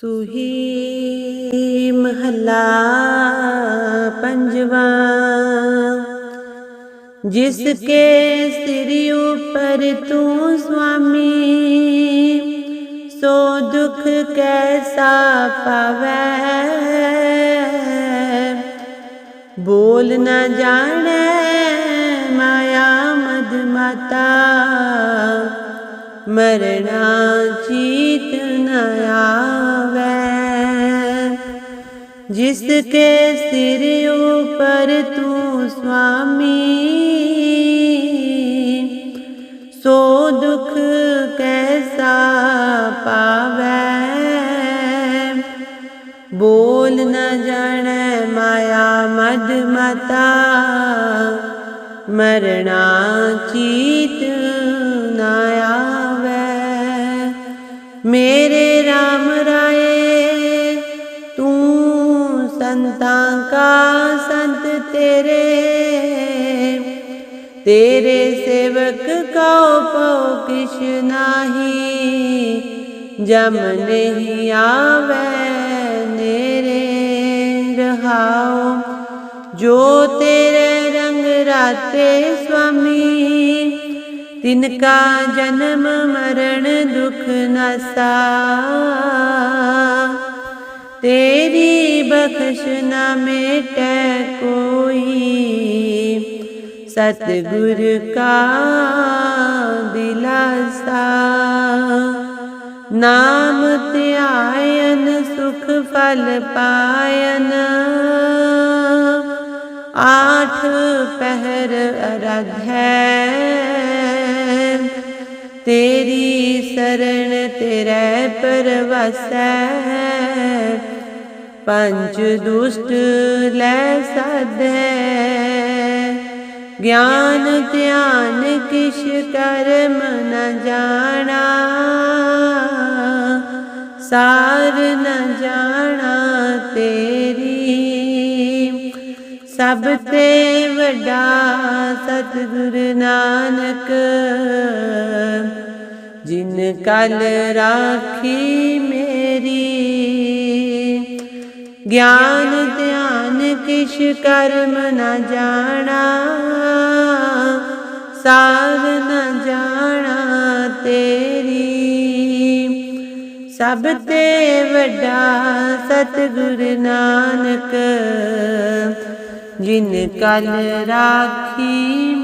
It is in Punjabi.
ਸੁਹੀ ਮਹਲਾ ਪੰਜਵਾ। ਜਿਸ ਕੇ ਸਿਰ ਉਪਰ ਤੂੰ ਸੁਆਮੀ, ਸੋ ਦੁਖ ਕੈਸਾ ਪਾਵੈ? ਬੋਲ ਨਾ ਜਾਣੈ ਮਰਣਾ ਚੀਤ ਨ ਆਵੈ। ਜਿਸ ਕੇ ਸਿਰ ਉਪਰ ਤੂੰ ਸੁਆਮੀ ਸੋ ਦੁਖ ਕੈਸਾ ਪਾਵੈ। ਬੋਲ ਨ ਜਾਣੈ ਮਾਇਆ ਮਦ ਮਤਾ ਮਰਣਾ ਚੀਤ ਸੰਤਾਂ ਕਾ ਸੰਤ ਤੇਰੇ ਤੇਰੇ ਸੇਵਕ ਕਉ ਪਉ ਕਿਛ ਨਾਹੀ, ਜਮ ਨਹੀਂ ਆਵੈ ਨੇਰੇ ਰਹਾਉ। ਜੋ ਤੇਰੇ ਰੰਗ ਰਾਤੇ ਸੁਆਮੀ ਤਿਨ ਕਾ ਜਨਮ ਮਰਨ ਦੁਖ ਨਸਾ। ਤੇਰੀ ਬਖਸ਼ ਨਾ ਮੇਟੈ ਕੋਈ। ਸਤਿਗੁਰ ਕਾ ਦਿਲਾਸਾ। ਨਾਮ ਧਿਆਇਨ, ਸੁਖ ਫਲ ਪਾਇਨ। ਆਠ ਪਹਿਰ ਅਰਧ। ਹੈ ਤੇਰੀ ਸਰਣ ਤੇਰੇ ਪਰਵਸੈ। ਪੰਜ ਦੁਸ਼ਟ ਲੈ ਸਾਧੈ ਗਿਆਨ ਧਿਆਨ ਕਿਛ ਕਰਮ ਨ ਜਾਣਾ। ਸਾਰ ਨ ਜਾਣਾ ਤੇਰੀ। ਸਭ ਤੇ ਵੱਡਾ ਸਤਿਗੁਰ ਨਾਨਕ, ਜਿਨ ਕਲ ਰਾਖੀ ਮੇਰੀ ਗਿਆਨ ਧਿਆਨ ਕਿਛ ਕਰਮ ਨ ਜਾਣਾ ਸਾਰ ਨ ਜਾਣਾ ਤੇਰੀ। ਸਭ ਤੇ ਵੱਡਾ ਸਤਿਗੁਰ ਨਾਨਕ, ਜਿਨ ਕਲ ਰਾਖੀ